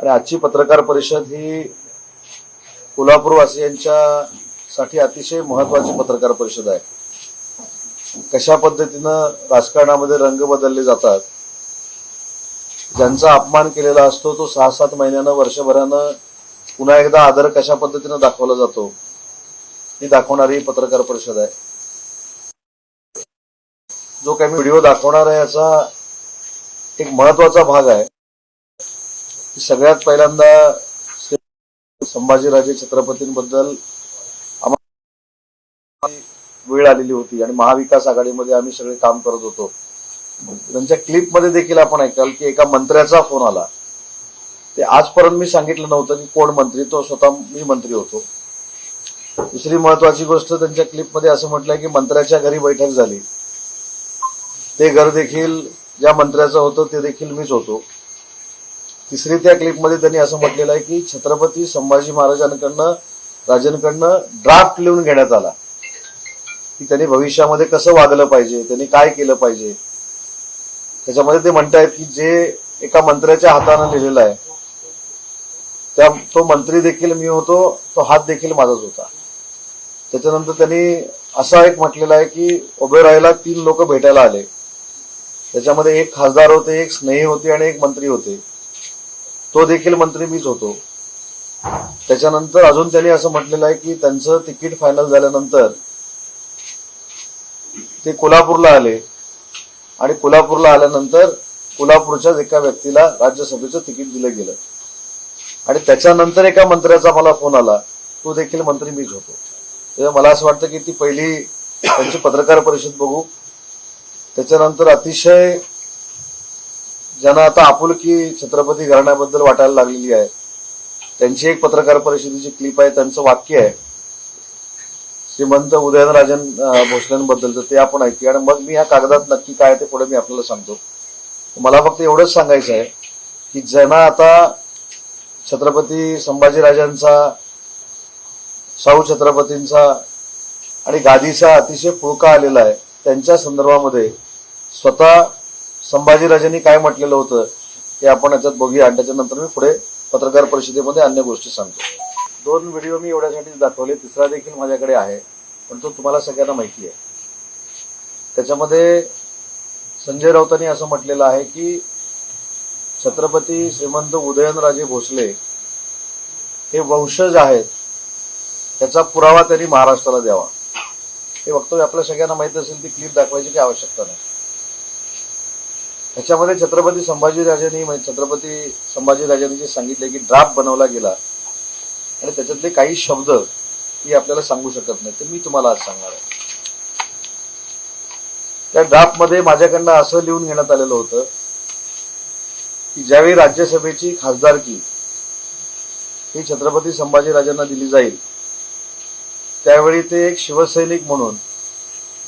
आणि आजची पत्रकार परिषद ही कोल्हापूरवासियांच्या साठी अतिशय महत्वाची पत्रकार परिषद आहे. कशा पद्धतीनं राजकारणामध्ये रंग बदलले जातात ज्यांचा अपमान केलेला असतो तो सहा सात महिन्यानं वर्षभरानं पुन्हा एकदा आदर कशा पद्धतीनं दाखवला जातो ही दाखवणारी ही पत्रकार परिषद आहे. जो काही व्हिडिओ दाखवणार आहे याचा एक महत्त्वाचा भाग आहे. सगळ्यात पहिल्यांदा संभाजीराजे छत्रपतींबद्दल आम्हाला वेळ आलेली होती आणि महाविकास आघाडीमध्ये आम्ही सगळे काम करत होतो. त्यांच्या क्लिपमध्ये देखील आपण ऐकाल की एका मंत्र्याचा फोन आला. ते आजपर्यंत मी सांगितलं नव्हतं की कोण मंत्री तो स्वतः मी मंत्री होतो. दुसरी महत्वाची गोष्ट त्यांच्या क्लिपमध्ये असं म्हटलंय की मंत्र्याच्या घरी बैठक झाली. ते घर देखील ज्या मंत्र्याचं होतं ते देखील मीच होतो. तिसरी त्या क्लिपमध्ये त्यांनी असं म्हटलेलं आहे की छत्रपती संभाजी महाराजांकडनं राजांकडनं ड्राफ्ट लिहून घेण्यात आला. की त्यांनी भविष्यामध्ये कसं वागलं पाहिजे त्यांनी काय केलं पाहिजे. त्याच्यामध्ये ते म्हणतायत की जे एका मंत्र्याच्या हातानं लिहिलेलं आहे त्या तो मंत्री देखील मी होतो तो हात देखील माझाच होता. त्याच्यानंतर त्यांनी असा एक म्हटलेला आहे की ओबेरॉयला तीन लोक भेटायला आले. त्याच्यामध्ये एक खासदार होते एक स्नेही होते आणि एक मंत्री होते. तो देखील मंत्री मीच होतो. त्याच्यानंतर अजून त्यांनी असं म्हटलेलं आहे की त्यांचं तिकीट फायनल झाल्यानंतर ते कोल्हापूरला आले. आणि कोल्हापूरला आल्यानंतर कोल्हापूरच्याच एका व्यक्तीला राज्यसभेचं तिकीट दिलं गेलं. आणि त्याच्यानंतर एका मंत्र्याचा मला फोन आला. तो देखील मंत्री मीच होतो. तेव्हा मला असं वाटतं की ती पहिली त्यांची पत्रकार परिषद बघू. त्याच्यानंतर अतिशय ज्यांना आता आपुलकी छत्रपती घराण्याबद्दल वाटायला लागलेली आहे त्यांची एक पत्रकार परिषदेची क्लिप आहे त्यांचं वाक्य आहे. श्रीमंत उदयनराजन अं, भोसलेंबद्दलचं ते आपण ऐकूया आणि मग मी ह्या कागदात नक्की काय आहे ते पुढे मी आपल्याला सांगतो. मला फक्त एवढंच सांगायचं आहे की ज्यांना आता छत्रपती संभाजीराजांचा शाहू छत्रपतींचा आणि गादीचा अतिशय पुळका आलेला आहे त्यांच्या संदर्भामध्ये स्वतः संभाजीराजांनी काय म्हटलेलं होतं ते आपण याच्यात बघूया. आणि त्याच्यानंतर मी पुढे पत्रकार परिषदेमध्ये अन्य गोष्टी सांगतो. दोन व्हिडिओ मी एवढ्यासाठी दाखवले. तिसरा देखील माझ्याकडे आहे. पण तो तुम्हाला सगळ्यांना माहिती आहे. त्याच्यामध्ये संजय राऊतांनी असं म्हटलेलं आहे की छत्रपती श्रीमंत उदयनराजे भोसले हे वंशज आहेत. त्याचा पुरावा त्यांनी महाराष्ट्राला द्यावा. हे वक्तव्य आपल्या सगळ्यांना माहीत असेल ती क्लिप दाखवायची काही आवश्यकता नाही. याच्यामध्ये छत्रपती संभाजीराजांनी म्हणजे छत्रपती संभाजीराजांनी जे सांगितले की ड्राफ्ट बनवला गेला आणि त्याच्यातले काही शब्द ती आपल्याला सांगू शकत नाही ते मी तुम्हाला आज सांगणार आहे. त्या ड्राफ्टमध्ये माझ्याकडनं असं लिहून घेण्यात आलेलं होतं की ज्यावेळी राज्यसभेची खासदारकी ही छत्रपती संभाजीराजांना दिली जाईल त्यावेळी ते एक शिवसैनिक म्हणून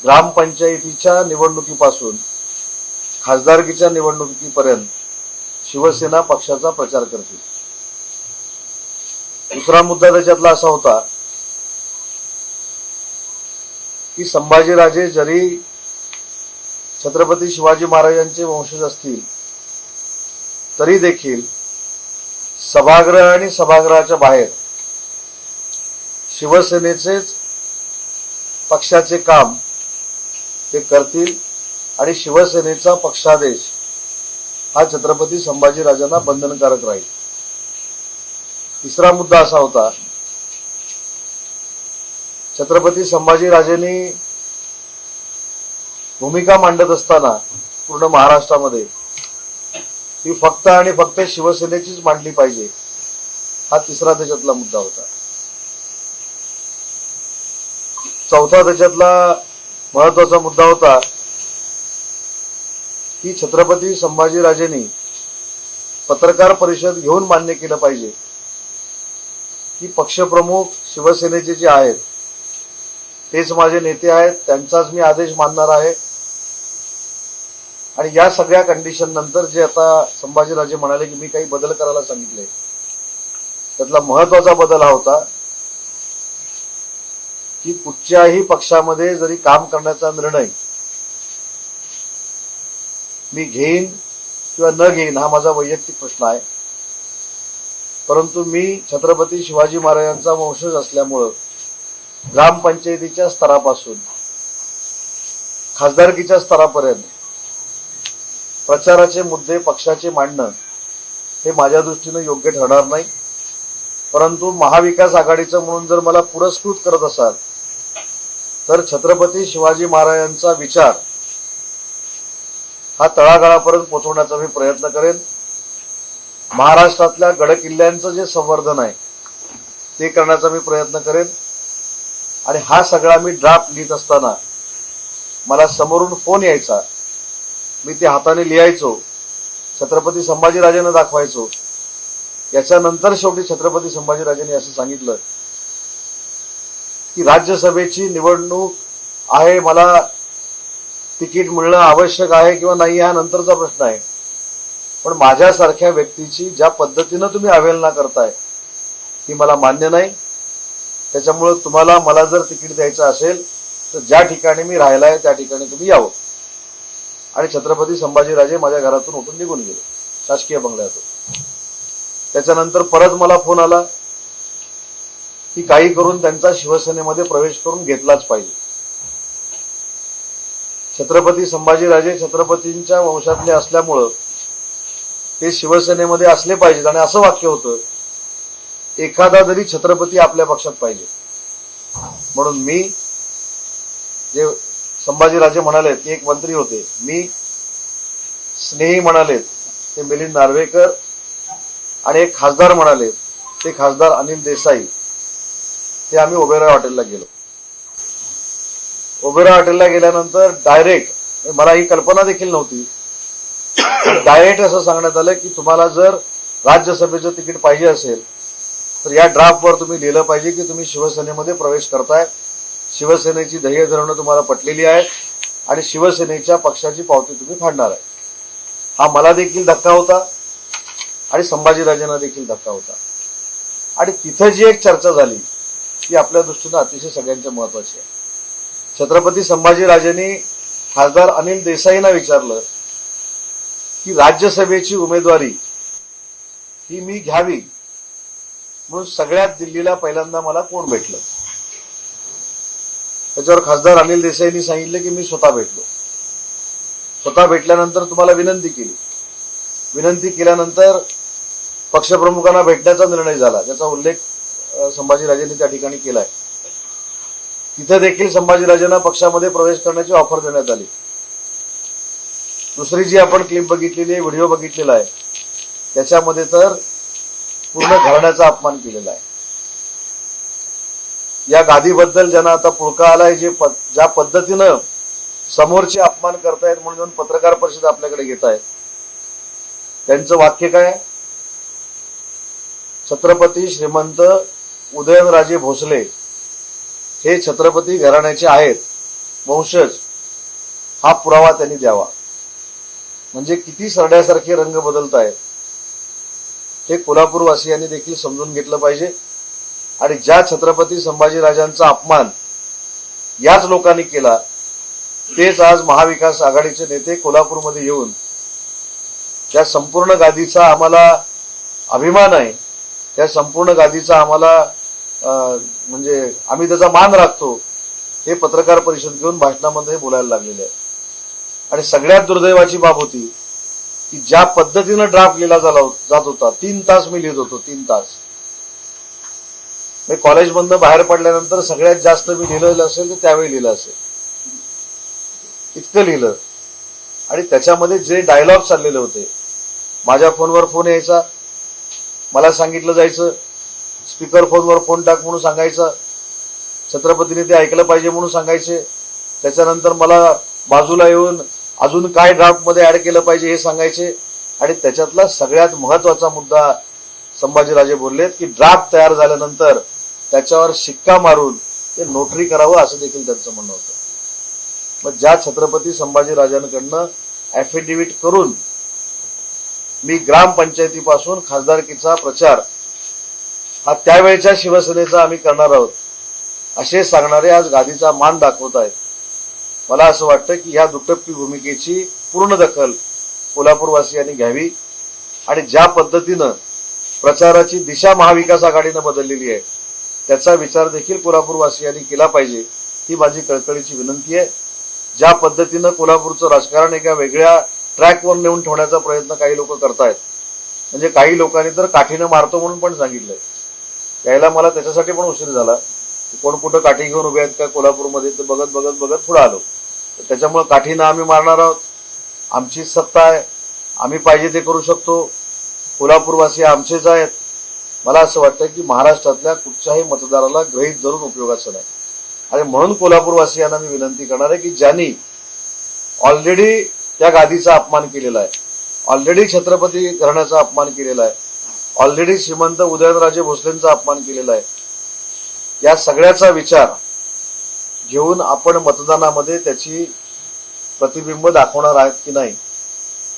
ग्रामपंचायतीच्या निवडणुकीपासून खासदारकीच्या निवडणुकीपर्यंत शिवसेना पक्षाचा प्रचार करतील दुसरा मुद्दा त्याच्यातला असा होता की संभाजीराजे जरी छत्रपती शिवाजी महाराजांचे वंशज असतील तरी देखील सभागृह आणि सभागृहाच्या बाहेर शिवसेनेचेच पक्षाचे काम ते करतील आणि शिवसेनेचा पक्षादेश हा छत्रपती संभाजीराजांना बंधनकारक राहील. तिसरा मुद्दा असा होता छत्रपती संभाजीराजेंनी भूमिका मांडत असताना पूर्ण महाराष्ट्रामध्ये ती फक्त आणि फक्त शिवसेनेचीच मांडली पाहिजे हा तिसरा त्याच्यातला मुद्दा होता. चौथा त्याच्यातला महत्त्वाचा मुद्दा होता की छत्रपती संभाजीराजेंनी पत्रकार परिषद घेऊन मान्य केलं पाहिजे. की पक्षप्रमुख शिवसेनेचे जे आहेत तेच माझे नेते आहेत त्यांचाच मी आदेश मानणार आहे. आणि या सगळ्या कंडिशन नंतर जे आता संभाजीराजे म्हणाले की मी काही बदल करायला सांगितले त्यातला महत्त्वाचा बदल हा होता की कुठच्याही पक्षामध्ये जरी काम करण्याचा निर्णय मी घेईन किंवा न घेईन हा माझा वैयक्तिक प्रश्न आहे. परंतु मी छत्रपती शिवाजी महाराजांचा वंशज असल्यामुळं ग्रामपंचायतीच्या स्तरापासून खासदारकीच्या स्तरापर्यंत प्रचाराचे मुद्दे पक्षाचे मांडणं हे माझ्या दृष्टीनं योग्य ठरणार नाही. परंतु महाविकास आघाडीचं म्हणून जर मला पुरस्कृत करत असाल तर छत्रपती शिवाजी महाराजांचा विचार हा तळागाळापर्यंत पोहोचवण्याचा मी प्रयत्न करेन. महाराष्ट्रातल्या गडकिल्ल्यांचं जे संवर्धन आहे ते करण्याचा मी प्रयत्न करेन. आणि हा सगळा मी ड्राफ्ट लिहित असताना मला समोरून फोन यायचा. मी ते हाताने लिहायचो. छत्रपती संभाजीराजेंना दाखवायचो. याच्यानंतर शेवटी छत्रपती संभाजीराजेंनी असं सांगितलं की राज्यसभेची निवडणूक आहे मला तिकीट मिळणं आवश्यक आहे किंवा नाही हा नंतरचा प्रश्न आहे. पण माझ्यासारख्या व्यक्तीची ज्या पद्धतीनं तुम्ही अवहेलना करताय ती मला मान्य नाही. त्याच्यामुळं तुम्हाला मला जर तिकीट द्यायचं असेल तर ज्या ठिकाणी मी राहिला आहे त्या ठिकाणी तुम्ही यावं. आणि छत्रपती संभाजीराजे माझ्या घरातून उठून निघून गेले शासकीय बंगल्यातून. त्याच्यानंतर परत मला फोन आला की काही करून त्यांचा शिवसेनेमध्ये प्रवेश करून घेतलाच पाहिजे. छत्रपती संभाजीराजे छत्रपतींच्या वंशातले असल्यामुळं ते शिवसेनेमध्ये असले पाहिजेत आणि असं वाक्य होतं एखादा जरी छत्रपती आपल्या पक्षात पाहिजे. म्हणून मी जे संभाजीराजे म्हणाले ते एक मंत्री होते मी स्नेही म्हणालेत ते मिलिंद नार्वेकर आणि एक खासदार म्हणाले ते खासदार अनिल देसाई. ते आम्ही ओबेराय हॉटेलला गेलो. ओबेरा हॉटेलला गेल्यानंतर डायरेक्ट मला ही कल्पना देखील नव्हती. डायरेक्ट असं सांगण्यात आलं की तुम्हाला जर राज्यसभेचं तिकीट पाहिजे असेल तर या ड्राफ्टवर तुम्ही लिहिलं पाहिजे की तुम्ही शिवसेनेमध्ये प्रवेश करताय. शिवसेनेची ध्येय धरणं तुम्हाला पटलेली आहेत आणि शिवसेनेच्या पक्षाची पावती तुम्ही फाडणार आहे. हा मला देखील धक्का होता आणि संभाजीराजेंना देखील धक्का होता. आणि तिथं जी एक चर्चा झाली ती आपल्या दृष्टीनं अतिशय सगळ्यांच्या महत्वाची आहे. छत्रपती संभाजीराजेंनी खासदार अनिल देसाईंना विचारलं की राज्यसभेची उमेदवारी ही मी घ्यावी? म्हणून सगळ्यात दिल्लीला पहिल्यांदा मला कोण भेटलं? त्याच्यावर खासदार अनिल देसाईंनी सांगितलं की मी स्वतः भेटलो. स्वतः भेटल्यानंतर तुम्हाला विनंती केली. विनंती केल्यानंतर पक्षप्रमुखांना भेटण्याचा निर्णय झाला. त्याचा उल्लेख संभाजीराजेंनी त्या ठिकाणी केला आहे तिथे देखील संभाजीराजांना पक्षामध्ये प्रवेश करण्याची ऑफर देण्यात आली. दुसरी जी आपण क्लिप बघितलेली आहे व्हिडिओ बघितलेला आहे त्याच्यामध्ये तर पूर्ण घराण्याचा अपमान केलेला आहे. या गादीबद्दल ज्यांना आता पुळका आलाय जे ज्या पद्धतीनं समोरचे अपमान करतायत म्हणून पत्रकार परिषद आपल्याकडे घेत आहेत त्यांचं वाक्य काय छत्रपती श्रीमंत उदयनराजे भोसले हे छत्रपती घराण्याचे आहेत. वंशज. हा पुरावा त्यांनी द्यावा. म्हणजे किती सरड्यासारखे रंग बदलत आहेत हे कोल्हापूरवासियांनी देखील समजून घेतलं पाहिजे. आणि ज्या छत्रपती संभाजीराजांचा अपमान याच लोकांनी केला तेच आज महाविकास आघाडीचे नेते कोल्हापूरमध्ये येऊन त्या संपूर्ण गादीचा आम्हाला अभिमान आहे. त्या संपूर्ण गादीचा आम्हाला म्हणजे आम्ही त्याचा मान राखतो. हे पत्रकार परिषद घेऊन भाषणामध्ये बोलायला लागलेले आहे. आणि सगळ्यात दुर्दैवाची बाब होती की ज्या पद्धतीनं ड्राफ्ट लिहिला झाला जात होता तीन तास मी लिहित होतो तीन तास. मी कॉलेजमधनं बाहेर पडल्यानंतर सगळ्यात जास्त मी लिहिलेलं असेल तर त्यावेळी लिहिलं असेल. इतकं लिहिलं. आणि त्याच्यामध्ये जे डायलॉग चाललेले होते माझ्या फोनवर फोन यायचा. मला सांगितलं जायचं स्पीकर फोनवर फोन टाक म्हणून सांगायचं. छत्रपतीने ते ऐकलं पाहिजे म्हणून सांगायचे. त्याच्यानंतर मला बाजूला येऊन अजून काय ड्राफ्टमध्ये ऍड केलं पाहिजे हे सांगायचे. आणि त्याच्यातला सगळ्यात महत्त्वाचा मुद्दा संभाजीराजे बोललेत की ड्राफ्ट तयार झाल्यानंतर त्याच्यावर शिक्का मारून ते नोटरी करावं असं देखील त्यांचं म्हणणं होतं. मग ज्या छत्रपती संभाजीराजांकडनं ॲफिडेव्हिट करून मी ग्रामपंचायतीपासून खासदारकीचा प्रचार हा त्यावेळच्या शिवसेनेचा आम्ही करणार आहोत. असे सांगणारे आज गादीचा मान दाखवत आहेत. मला असं वाटतं की ह्या दुटप्पी भूमिकेची पूर्ण दखल कोल्हापूरवासियांनी घ्यावी. आणि ज्या पद्धतीनं प्रचाराची दिशा महाविकास आघाडीनं बदललेली आहे त्याचा विचार देखील कोल्हापूरवासियांनी केला पाहिजे ही माझी कळकळीची विनंती आहे. ज्या पद्धतीनं कोल्हापूरचं राजकारण एका वेगळ्या ट्रॅकवर नेऊन ठेवण्याचा प्रयत्न काही लोक करतायत. म्हणजे काही लोकांनी तर काठीनं मारतो म्हणून पण सांगितलंय. यायला मला त्याच्यासाठी पण उशीर झाला. कोण कुठं काठी घेऊन उभे आहेत का कोल्हापूरमध्ये ते बघत बघत बघत पुढे आलो. तर त्याच्यामुळे काठीनं आम्ही मारणार आहोत. आमची सत्ता आहे. आम्ही पाहिजे ते करू शकतो. कोल्हापूरवासी आमचेच आहेत. मला असं वाटतं की महाराष्ट्रातल्या कुठच्याही मतदाराला ग्रहित धरून उपयोगाचं नाही. आणि म्हणून कोल्हापूरवासियांना मी विनंती करणार आहे की ज्यांनी ऑलरेडी त्या गादीचा अपमान केलेला आहे ऑलरेडी छत्रपती घराण्याचा अपमान केलेला आहे ऑलरेडी श्रीमंत उदयनराजे भोसलेंचा अपमान केलेला आहे. या सगळ्याचा विचार घेऊन आपण मतदानामध्ये त्याची प्रतिबिंब दाखवणार आहेत की नाही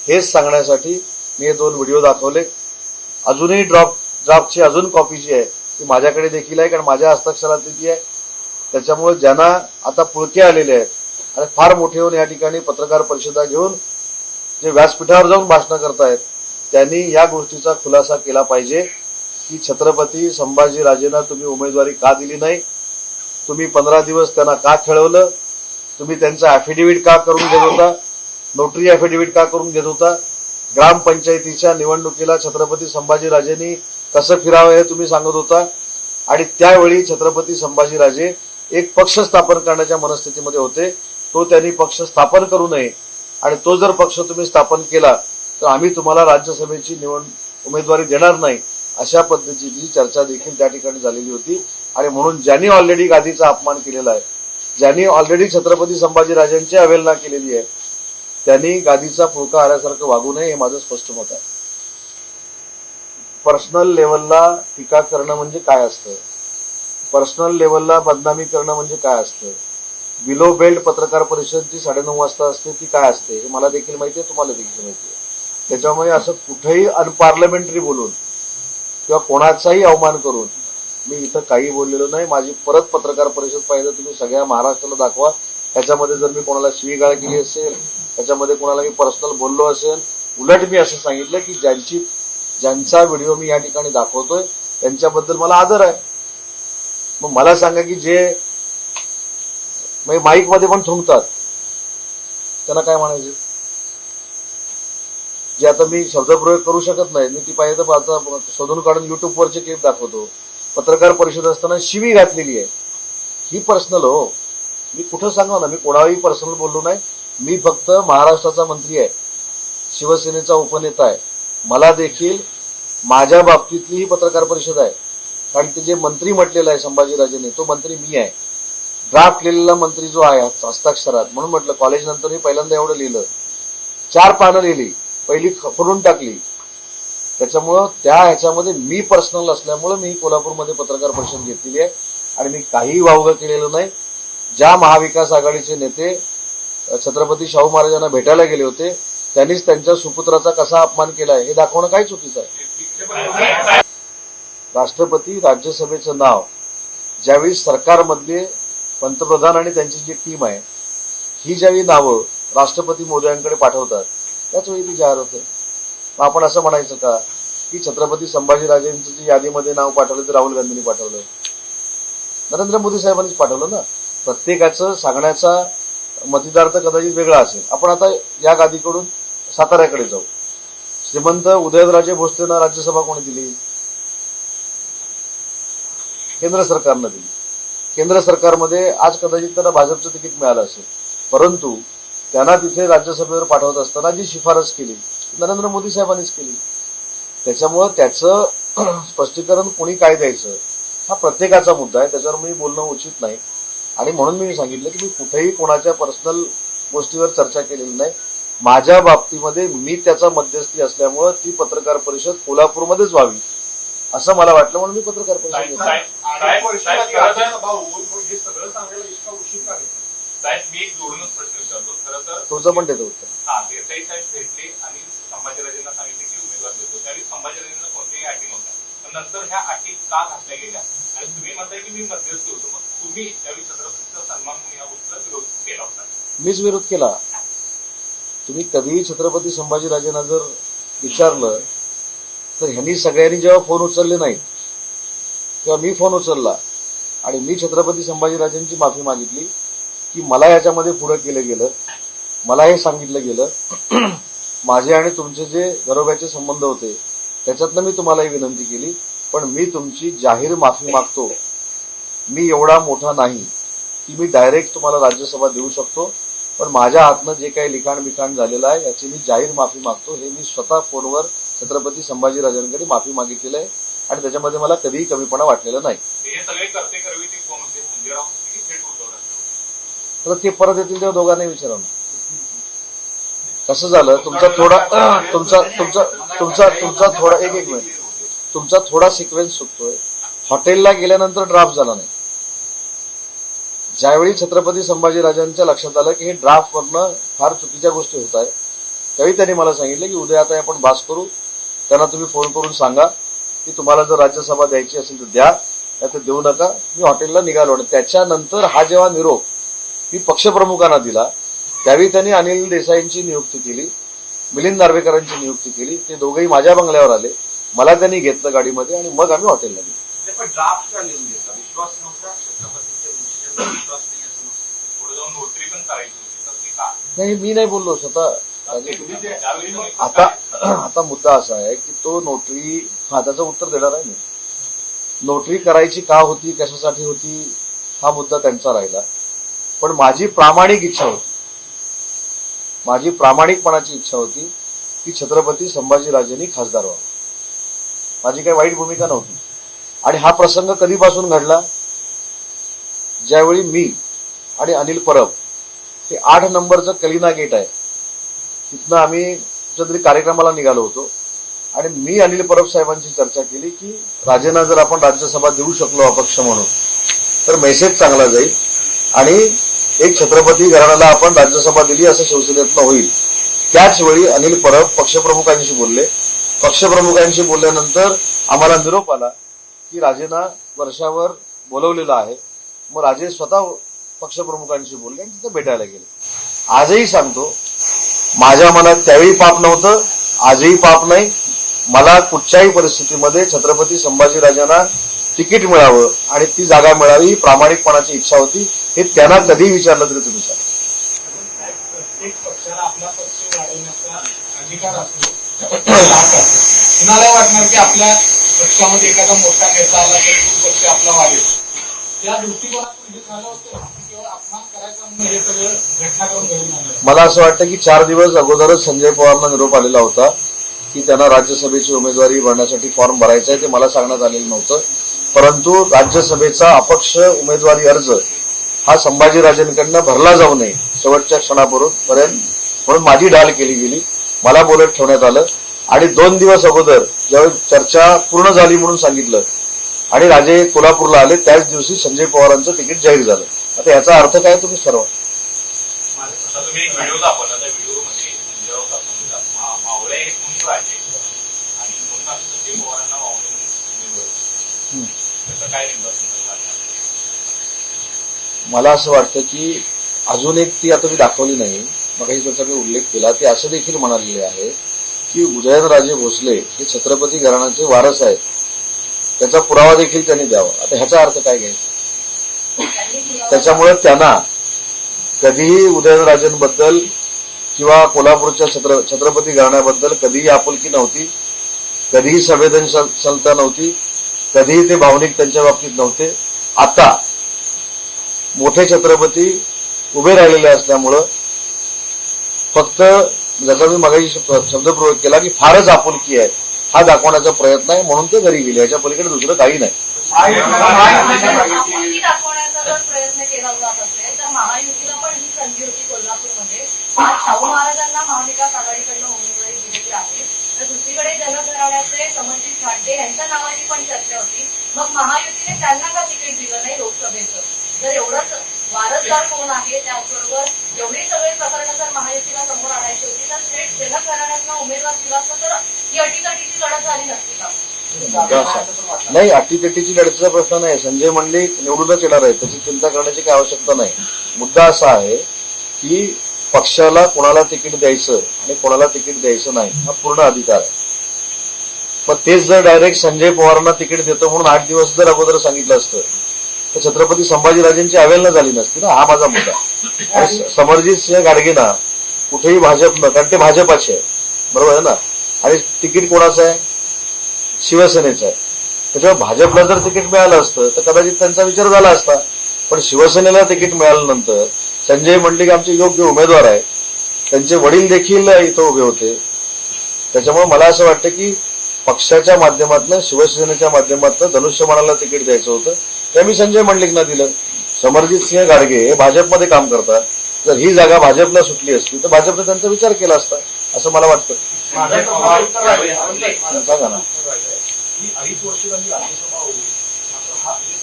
हेच सांगण्यासाठी मी हे दोन व्हिडिओ दाखवले. अजूनही ड्रॉप ड्राफ्टची अजून कॉपी जी आहे ती माझ्याकडे देखील आहे कारण माझ्या हस्ताक्षरात ती आहे. त्याच्यामुळे ज्यांना आता पुळके आलेले आहेत आणि फार मोठे होऊन या ठिकाणी पत्रकार परिषदा घेऊन जे व्यासपीठावर जाऊन भाषणं करतायत त्यांनी या गोष्टीचा खुलासा केला पाहिजे की छत्रपती संभाजीराजेंना तुम्ही उमेदवारी का दिली नाही? तुम्ही पंधरा दिवस त्यांना का खेळवलं? तुम्ही त्यांचं ॲफिडेव्हिट का करून घेत होता? नोटरी ॲफिडेव्हिट का करून घेत होता? ग्रामपंचायतीच्या निवडणुकीला छत्रपती संभाजीराजेंनी कसं फिरावं हे तुम्ही सांगत होता? आणि त्यावेळी छत्रपती संभाजीराजे एक पक्ष स्थापन करण्याच्या मनस्थितीमध्ये होते. तो त्यांनी पक्ष स्थापन करू नये. आणि तो जर पक्ष तुम्ही स्थापन केला तर आम्ही तुम्हाला राज्यसभेची निवड उमेदवारी देणार नाही अशा पद्धतीची चर्चा देखील त्या ठिकाणी झालेली होती. आणि म्हणून ज्यांनी ऑलरेडी गादीचा अपमान केलेला आहे ज्यांनी ऑलरेडी छत्रपती संभाजीराजांची अवहेलना केलेली आहे त्यांनी गादीचा फुलका आल्यासारखं वागू नये हे माझं स्पष्ट मत आहे. पर्सनल लेवलला टीका करणं म्हणजे काय असतं? पर्सनल लेवलला बदनामी करणं म्हणजे काय असतं? बिलो बेल्ट पत्रकार परिषद जी साडेनऊ वाजता असते ती काय असते? हे मला देखील माहिती आहे तुम्हाला देखील माहिती आहे. त्याच्यामुळे असं कुठेही अनपार्लमेंटरी बोलून किंवा कोणाचाही अवमान करून मी इथं काही बोललेलो नाही. माझी परत पत्रकार परिषद पाहिजे तुम्ही सगळ्या महाराष्ट्राला दाखवा. त्याच्यामध्ये जर मी कोणाला शिवीगाळ केली असेल त्याच्यामध्ये कोणाला मी पर्सनल बोललो असेल उलट मी असं सांगितलं की ज्यांची ज्यांचा व्हिडिओ मी या ठिकाणी दाखवतोय त्यांच्याबद्दल मला आदर आहे. मग मला सांगा की जे म्हणजे माईकमध्ये पण थुंकतात. त्यांना काय म्हणायचं? जे आता मी शब्दप्रयोग करू शकत नाही मी ती पाहिजे तर आता शोधून काढून युट्यूबवरचे क्लिप दाखवतो. पत्रकार परिषद असताना शिवी घातलेली आहे. ही पर्सनल हो. मी कुठं सांगा ना मी कोणालाही पर्सनल बोललो नाही. मी फक्त महाराष्ट्राचा मंत्री आहे. शिवसेनेचा उपनेता आहे. मला देखील माझ्या बाबतीतली ही पत्रकार परिषद आहे. कारण ते जे मंत्री म्हटलेलं आहे संभाजीराजेने तो मंत्री मी आहे. ड्राफ्ट लिहिलेला मंत्री जो आहे हस्ताक्षरात म्हणून म्हटलं कॉलेज नंतर मी पहिल्यांदा एवढं लिहिलं. चार पानं लिहिली. पहिली खपरून टाकली. त्याच्यामुळं त्या ह्याच्यामध्ये मी पर्सनल असल्यामुळं मी कोल्हापूरमध्ये पत्रकार परिषद घेतलेली आहे आणि मी काहीही वावगं केलेलं नाही. ज्या महाविकास आघाडीचे नेते छत्रपती शाहू महाराजांना भेटायला गेले होते त्यांनीच त्यांच्या सुपुत्राचा कसा अपमान केला आहे हे दाखवणं काय चुकीचं आहे. राष्ट्रपती राज्यसभेचं नाव ज्यावेळी सरकारमधले पंतप्रधान आणि त्यांची जी टीम आहे ही ज्यावेळी नावं राष्ट्रपती मोदयांकडे पाठवतात त्याच वेळी ती जाहीर होते. मग आपण असं म्हणायचं का की छत्रपती संभाजीराजेंचं जी यादीमध्ये नाव पाठवलं ते राहुल गांधींनी पाठवलं. नरेंद्र मोदी साहेबांनीच पाठवलं ना. प्रत्येकाचं सांगण्याचा मतदार तर कदाचित वेगळा असेल. आपण आता या गादीकडून साताऱ्याकडे जाऊ. श्रीमंत उदयनराजे भोसलेंना राज्यसभा कोणी दिली? केंद्र सरकारनं दिली. केंद्र सरकारमध्ये आज कदाचित त्यांना भाजपचं तिकीट मिळालं असेल. परंतु त्यांना तिथे राज्यसभेवर पाठवत असताना जी शिफारस केली नरेंद्र मोदी साहेबांनीच केली त्याच्यामुळं त्याचं स्पष्टीकरण कोणी काय द्यायचं हा प्रत्येकाचा मुद्दा आहे त्याच्यावर मी बोलणं उचित नाही आणि म्हणून मी सांगितलं की मी कुठेही कोणाच्या पर्सनल गोष्टीवर चर्चा केलेली नाही माझ्या बाबतीमध्ये मी त्याचा मध्यस्थी असल्यामुळं ती पत्रकार परिषद कोल्हापूरमध्येच व्हावी असं मला वाटलं म्हणून मी पत्रकार परिषद साहेब, मी एक जोडूनच प्रश्न विचारतो. खरं तर तुमचं पण देतो उत्तर. हा देसाई साहेब भेटले आणि संभाजीराजेंना सांगितले की उमेदवार देतो. त्यावेळी संभाजीराजेंना कोणतेही अटी नव्हत्या. पण नंतर ह्या अटी का घातल्या गेल्या? आणि तुम्ही म्हणताय की मी मध्यस्थी होतो. मग तुम्ही त्यावेळी छत्रपतीचा सन्मान म्हणून या गोष्टीचा विरोध केला होता. मीच विरोध केला. तुम्ही कधीही छत्रपती संभाजीराजेंना जर विचारलं तर ह्यांनी सगळ्यांनी जेव्हा फोन उचलले नाहीत तेव्हा मी फोन उचलला आणि मी छत्रपती संभाजीराजांची माफी मागितली. की मला याच्यामध्ये पुढं केलं गेलं मला हे सांगितलं गेलं. माझे आणि तुमचे जे घरोब्याचे संबंध होते त्याच्यातनं मी तुम्हाला ही विनंती केली पण मी तुमची जाहीर माफी मागतो. मी एवढा मोठा नाही की मी डायरेक्ट तुम्हाला राज्यसभा देऊ शकतो पण माझ्या हातनं जे काही लिखाण बिखाण झालेलं आहे याची मी जाहीर माफी मागतो. हे मी स्वतः फोनवर छत्रपती संभाजीराजांकडे माफी मागितलेली आहे आणि त्याच्यामध्ये मला कधीही कमीपणा वाटलेला नाही. आता ते तर ते परत येतील तेव्हा दोघांनाही विचारा कसं झालं? तुमचा थोडा तुमचा तुमचा तुमचा तुमचा थोडा एक एक मिनिट तुमचा थोडा सिक्वेन्स चुकतोय हॉटेलला गेल्यानंतर ड्राफ्ट झाला नाही. ज्यावेळी छत्रपती संभाजीराजांच्या लक्षात आलं की हे ड्राफ्ट वरनं फार चुकीच्या गोष्टी होत आहे त्यावेळी त्यांनी मला सांगितलं की उद्या आता आपण भास करू. त्यांना तुम्ही फोन करून सांगा की तुम्हाला जर राज्यसभा द्यायची असेल तर द्या नाही तर देऊ नका. मी हॉटेलला निघालो आणि त्याच्यानंतर हा जेव्हा निरोप मी पक्षप्रमुखांना दिला. त्यावेळी त्यांनी अनिल देसाईंची नियुक्ती केली मिलिंद नार्वेकरांची नियुक्ती केली. ते दोघेही माझ्या बंगल्यावर आले. मला त्यांनी घेतलं गाडीमध्ये आणि मग आम्ही हॉटेलला गेलो. नाही असं नव्हतं. पुढे जाऊन नोटरी पण करायची होती. तर ती का? नाही मी नाही बोललो. स्वतः आता आता मुद्दा असा आहे की तो नोटरी हा त्याचं उत्तर देणार आहे मी. नोटरी करायची का होती? कशासाठी होती? हा मुद्दा त्यांचा राहिला. पण माझी प्रामाणिक इच्छा होती. माझी प्रामाणिकपणाची इच्छा होती की छत्रपती संभाजीराजेंनी खासदार व्हावं. माझी काही वाईट भूमिका नव्हती. आणि हा प्रसंग कधीपासून घडला? ज्यावेळी मी आणि अनिल परब हे आठ नंबरचं कलिना गेट आहे तिथनं आम्ही कुठच्या तरी कार्यक्रमाला निघालो होतो. आणि मी अनिल परब साहेबांची चर्चा केली की राजेंना जर आपण राज्यसभा देऊ शकलो अपक्ष म्हणून तर मेसेज चांगला जाईल. आणि एक छत्रपती घराण्याला आपण राज्यसभा दिली असं शिवसेनेतनं होईल. त्याचवेळी अनिल परब पक्षप्रमुखांशी बोलले. पक्षप्रमुखांशी बोलल्यानंतर आम्हाला निरोप आला की राजेंना वर्षावर बोलवलेलं आहे. मग राजे स्वतः पक्षप्रमुखांशी बोलले आणि तिथं भेटायला गेले. आजही सांगतो माझ्या मनात त्यावेळी पाप नव्हतं आजही पाप नाही. मला कुठच्याही परिस्थितीमध्ये छत्रपती संभाजीराजांना तिकीट मिळावं आणि ती जागा मिळावी ही प्रामाणिकपणाची इच्छा होती हे त्यांना कधीही विचारलं तरी तुम्ही सांगा. प्रत्येक पक्षाला आपला पक्ष वाढवण्याचा अधिकार असतो. कुणाला वाटणार की आपल्या पक्षामध्ये एखादा मोठा नेता आला तर तो पक्ष आपला वाढेल. त्या दृष्टिकोनातून हे झालं होतं की केवळ अपमान करायचा म्हणून हे सगळं घटनाक्रम घडून आलं मला असं वाटतं की चार दिवस अगोदरच संजय पवारना निरोप आलेला होता की त्यांना राज्यसभेची उमेदवारी भरण्यासाठी फॉर्म भरायचा आहे ते मला सांगण्यात आलेलं नव्हतं. परंतु राज्यसभेचा अपक्ष उमेदवारी अर्ज हा संभाजीराजेंकडनं भरला जाऊ नये शेवटच्या क्षणापर्यंत पर्यंत म्हणून माझी ढाल केली गेली. मला बोलत ठेवण्यात आलं. आणि दोन दिवस अगोदर ज्यावेळी चर्चा पूर्ण झाली म्हणून सांगितलं. आणि राजे कोल्हापूरला आले. त्याच दिवशी संजय पवारांचं तिकीट जाहीर झालं. आता याचा अर्थ काय तुम्ही ठरवा. आता मला असं वाटतं की अजून एक ती आता मी दाखवली नाही. मग ही त्याचा मी उल्लेख केला. ते असं देखील म्हणालेले आहे की उदयनराजे भोसले हे छत्रपती घराण्याचे वारस आहेत. त्याचा पुरावा देखील त्यांनी द्यावा. आता ह्याचा अर्थ काय घ्यायचा? त्याच्यामुळे त्यांना कधीही उदयनराजेंबद्दल किंवा कोल्हापूरच्या छत्र छत्रपती घराण्याबद्दल कधीही आपुलकी नव्हती. कधीही संवेदनशीलता नव्हती. कधीही ते भावनिक त्यांच्या बाबतीत नव्हते. आता मोठे छत्रपती उभे राहिलेले असल्यामुळं फक्त जसा मी मगाशी शब्द- शब्दप्रयोग केला की फारच आपुलकी आहे. हा दाखवण्याचा प्रयत्न आहे म्हणून ते घरी गेले. याच्या पलीकडे दुसरं काही नाही. महायुतीला तर दुसरीकडे जनघराण्याचे समर्जित खांडे यांच्या नावाची पण चर्चा होती. मग महायुतीने त्यांना का तिकीट दिलं नाही लोकसभेचं? जर एवढंच वारसदार कोण आहे त्याबरोबर एवढी सगळी प्रकरणं जर महायुतीला समोर आणायची होती तर थेट जनघराण्यातला उमेदवार दिला असता तर ही अटीतटीची लढत झाली नसती का? नाही अटीतटीची लढतीचा प्रश्न नाही. संजय मंडलिक निवडूनच येणार आहे त्याची चिंता करण्याची काही आवश्यकता नाही. मुद्दा असा आहे की पक्षाला कोणाला तिकीट द्यायचं आणि कोणाला तिकीट द्यायचं नाही हा पूर्ण अधिकार आहे. पण तेच जर डायरेक्ट संजय पवारांना तिकीट देतो म्हणून आठ दिवस जर अगोदर सांगितलं असतं तर छत्रपती संभाजीराजेंची अवेलना झाली नसती ना हा माझा मुद्दा आणि समरजित सिंह गाडगेंना कुठेही भाजपनं कारण ते भाजपाचे आहे बरोबर आहे ना? आणि तिकीट कोणाचं आहे? शिवसेनेचं आहे. त्याच्यामुळे भाजपला जर तिकीट मिळालं असतं तर कदाचित त्यांचा विचार झाला असता पण शिवसेनेला तिकीट मिळाल्यानंतर संजय मंडलिक आमचे योग्य उमेदवार आहे त्यांचे वडील देखील इथं उभे होते. त्याच्यामुळे मला असं वाटतं की पक्षाच्या माध्यमातून शिवसेनेच्या माध्यमातून धनुष्यबाणाला तिकीट द्यायचं होतं. ते आम्ही संजय मंडलिकना दिलं. समरजित सिंह गाडगे हे भाजपमध्ये काम करतात. जर ही जागा भाजपला सुटली असती तर भाजपने त्यांचा विचार केला असता असं मला वाटतं. सांगा ना.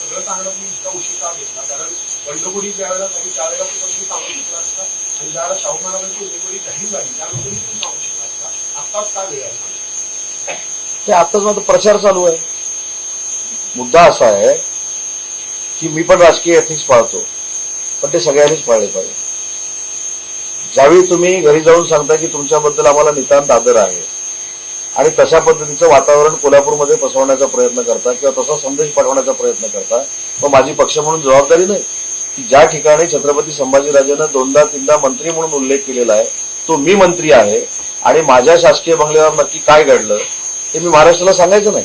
सगळं सांगणं तुम्ही इतका उशीर का घेतला? कारण बंडखोरी ज्यावेळेला झाली त्यावेळेला सुद्धा तुम्ही सांगू शकला असता आणि ज्यावेळेला शाहू महाराजांची उमेदवारी जाहीर झाली त्यानंतरही तुम्ही सांगू शकला असता आत्ताच का वेळ आहे? ते आत्ताच माझा प्रचार चालू आहे. मुद्दा असा आहे की मी पण राजकीय एथिक्स पाळतो पण ते सगळ्यांनीच पाळले पाहिजे. ज्यावेळी तुम्ही घरी जाऊन सांगता की तुमच्याबद्दल आम्हाला नितांत आदर आहे आणि तशा पद्धतीचं वातावरण कोल्हापूरमध्ये पसरवण्याचा प्रयत्न करता किंवा तसा संदेश पाठवण्याचा प्रयत्न करता. तो माझी पक्ष म्हणून जबाबदारी नाही. की ज्या ठिकाणी छत्रपती संभाजीराजेनं दोनदा तीनदा मंत्री म्हणून उल्लेख केलेला आहे तो मी मंत्री आहे आणि माझ्या शासकीय बंगल्यावर नक्की काय घडलं हे मी महाराष्ट्राला सांगायचं नाही.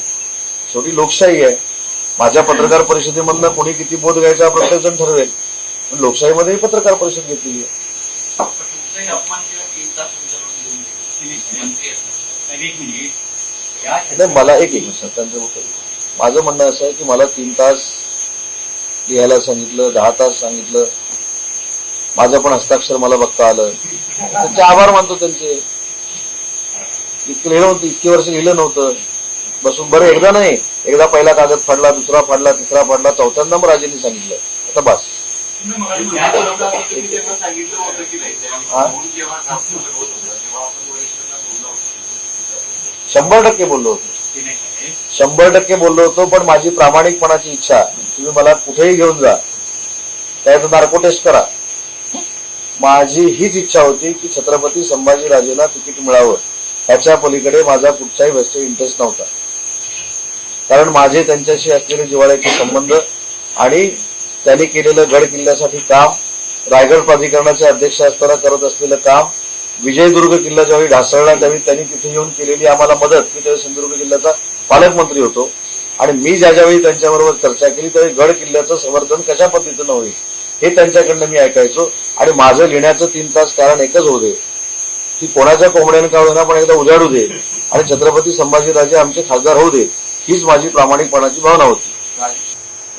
शेवटी लोकशाही आहे. माझ्या पत्रकार परिषदेमधनं कोणी किती बोध घ्यायचा प्रत्येक जण ठरवेल. पण लोकशाहीमध्येही पत्रकार परिषद घेतलेली आहे. नाही मला एक एक. माझं म्हणणं असं आहे की मला तीन तास लिहायला सांगितलं दहा तास सांगितलं. माझं पण हस्ताक्षर मला बघता आलं. त्यांचे आभार मानतो त्यांचे. इतकं लिहिलं नव्हतं इतकी वर्ष लिहिलं नव्हतं. बसून बरं एकदा नाही एकदा पहिला कागद फाडला दुसरा फाडला तिसरा फाडला चौथ्यांदा मग राजेंनी सांगितलं. आता बस. तुम्ही शंभर टक्के बोललो होतो. शंभर टक्के बोललो होतो पण माझी प्रामाणिकपणाची इच्छा तुम्ही मला कुठेही घेऊन जा. त्यात नार्को टेस्ट करा. माझी हीच इच्छा होती की छत्रपती संभाजीराजेला तिकीट मिळावं. ह्याच्या पलीकडे माझा कुठचाही वेस्टेड इंटरेस्ट नव्हता. कारण माझे त्यांच्याशी असलेले जिव्हाळ्याचे संबंध आणि त्यांनी केलेलं गड किल्ल्यासाठी काम रायगड प्राधिकरणाचे अध्यक्ष असताना करत असलेलं काम विजयदुर्ग किल्ला ज्यावेळी ढासळला त्यावेळी त्यांनी तिथे येऊन केलेली आम्हाला मदत. मी त्यावेळी सिंधुदुर्ग जिल्ह्याचा पालकमंत्री होतो. आणि मी ज्या ज्यावेळी त्यांच्याबरोबर चर्चा केली त्यावेळी गड किल्ल्याचं संवर्धन कशा पद्धतीनं होईल हे त्यांच्याकडनं मी ऐकायचो. आणि माझं लिहिण्याचं तीन तास कारण एकच होते की कोणाच्या कोंबड्याने का होईना पण एकदा उजाडू दे. आणि छत्रपती संभाजीराजे आमचे खासदार होऊ दे हीच माझी प्रामाणिकपणाची भावना होती.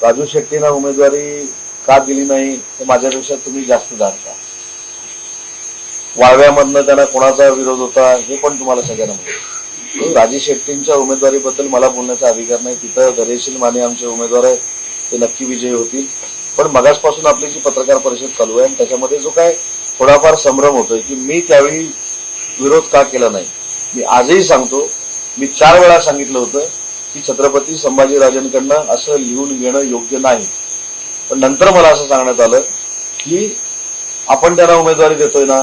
राजू शेट्टींना उमेदवारी का दिली नाही हे माझ्यापेक्षा तुम्ही जास्त जाणता. वाळव्यामधनं त्यांना कोणाचा विरोध होता हे पण तुम्हाला सगळ्यांना माहिती. राजे शेट्टींच्या उमेदवारीबद्दल मला बोलण्याचा अधिकार नाही. तिथं धैर्यशील माने आमचे उमेदवार आहेत. ते नक्की विजयी होतील. पण मगासपासून आपली जी पत्रकार परिषद चालू आहे आणि त्याच्यामध्ये जो काय थोडाफार संभ्रम होतोय की मी त्यावेळी विरोध का केला नाही? मी आजही सांगतो मी चार वेळा सांगितलं होतं की छत्रपती संभाजीराजांकडनं असं लिहून घेणं योग्य नाही. पण नंतर मला असं सांगण्यात आलं की आपण त्यांना उमेदवारी देतोय ना?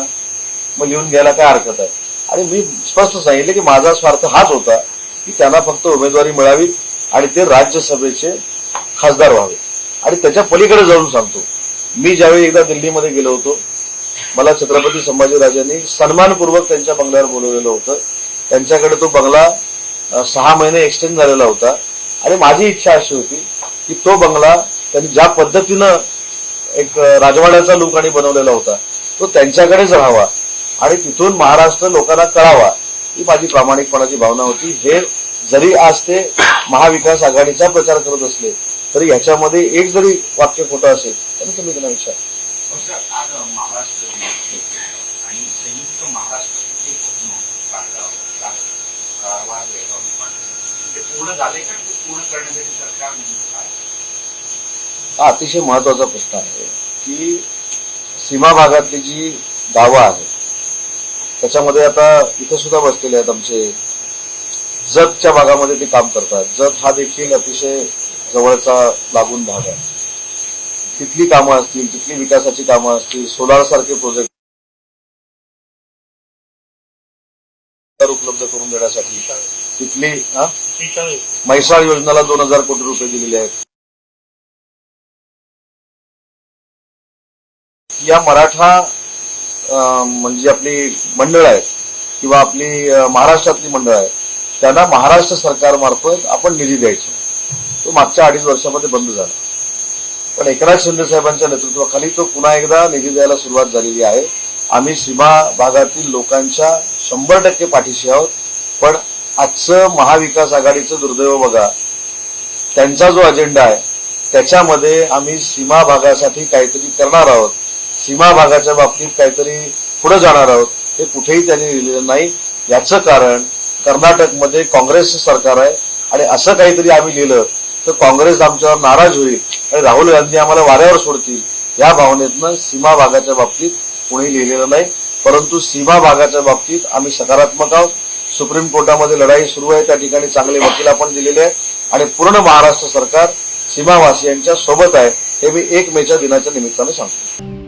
मग लिहून घ्यायला काय हरकत आहे? आणि मी स्पष्ट सांगितले की माझा स्वार्थ हाच होता की त्यांना फक्त उमेदवारी मिळावी आणि ते राज्यसभेचे खासदार व्हावे. आणि त्याच्या पलीकडे जाऊन सांगतो. मी ज्यावेळी एकदा दिल्लीमध्ये गेलो होतो मला छत्रपती संभाजीराजांनी सन्मानपूर्वक त्यांच्या बंगल्यावर बोलवलेलं होतं. त्यांच्याकडे तो बंगला सहा महिने एक्सटेंड झालेला होता. आणि माझी इच्छा अशी होती की तो बंगला त्यांनी ज्या पद्धतीनं एक राजवाड्याचा लुक आणि बनवलेला होता तो त्यांच्याकडेच राहावा. आणि तिथून महाराष्ट्र लोकांना कळावा ही माझी प्रामाणिकपणाची भावना होती. हे जरी आज ते महाविकास आघाडीचा प्रचार करत असले तरी ह्याच्यामध्ये एक जरी वाक्य खोटं असेल तरी तुम्ही त्यांना विचार. काय? हा अतिशय महत्त्वाचा प्रश्न आहे की सीमा भागातली जी गावं आहेत त्याच्यामध्ये आता इथं सुद्धा बसलेले आहेत आमचे जतच्या भागामध्ये ते काम करतात. जत हा देखील अतिशय जवळचा लागून भाग आहे. तिथली कामं असतील तिथली विकासाची कामं असतील सोलार सारखे प्रोजेक्ट उपलब्ध करून देण्यासाठी तिथली म्हैसाळ योजनेला दोन हजार कोटी रुपये दिलेले आहेत. या मराठा म्हणजे आपली मंडळ आहेत किंवा आपली महाराष्ट्रातली मंडळ आहेत त्यांना महाराष्ट्र सरकारमार्फत आपण निधी द्यायचा. तो मागच्या अडीच वर्षामध्ये बंद झाला. पण एकनाथ शिंदे साहेबांच्या नेतृत्वाखाली तो पुन्हा एकदा निधी द्यायला सुरुवात झालेली आहे. आम्ही सीमा भागातील लोकांच्या शंभर टक्के पाठीशी आहोत. पण आजचं महाविकास आघाडीचं दुर्दैव बघा त्यांचा जो अजेंडा आहे त्याच्यामध्ये आम्ही सीमा भागासाठी काहीतरी करणार आहोत. सीमा भागाच्या बाबतीत काहीतरी पुढे जाणार आहोत हे कुठेही त्यांनी लिहिलेलं नाही. याचं कारण कर्नाटकमध्ये काँग्रेस सरकार आहे आणि असं काहीतरी आम्ही लिहिलं तर काँग्रेस आमच्यावर नाराज होईल आणि राहुल गांधी आम्हाला वाऱ्यावर सोडतील. या भावनेतनं सीमा भागाच्या बाबतीत कोणी लिहिलेलं नाही परंतु सीमा भागाच्या बाबतीत आम्ही सकारात्मक आहोत. सुप्रीम कोर्टामध्ये लढाई सुरू आहे त्या ठिकाणी चांगले वकील आपण दिलेले आहेत आणि पूर्ण महाराष्ट्र सरकार सीमावासियांच्या सोबत आहे हे मी एक मेच्या दिनाच्या निमित्ताने सांगतो.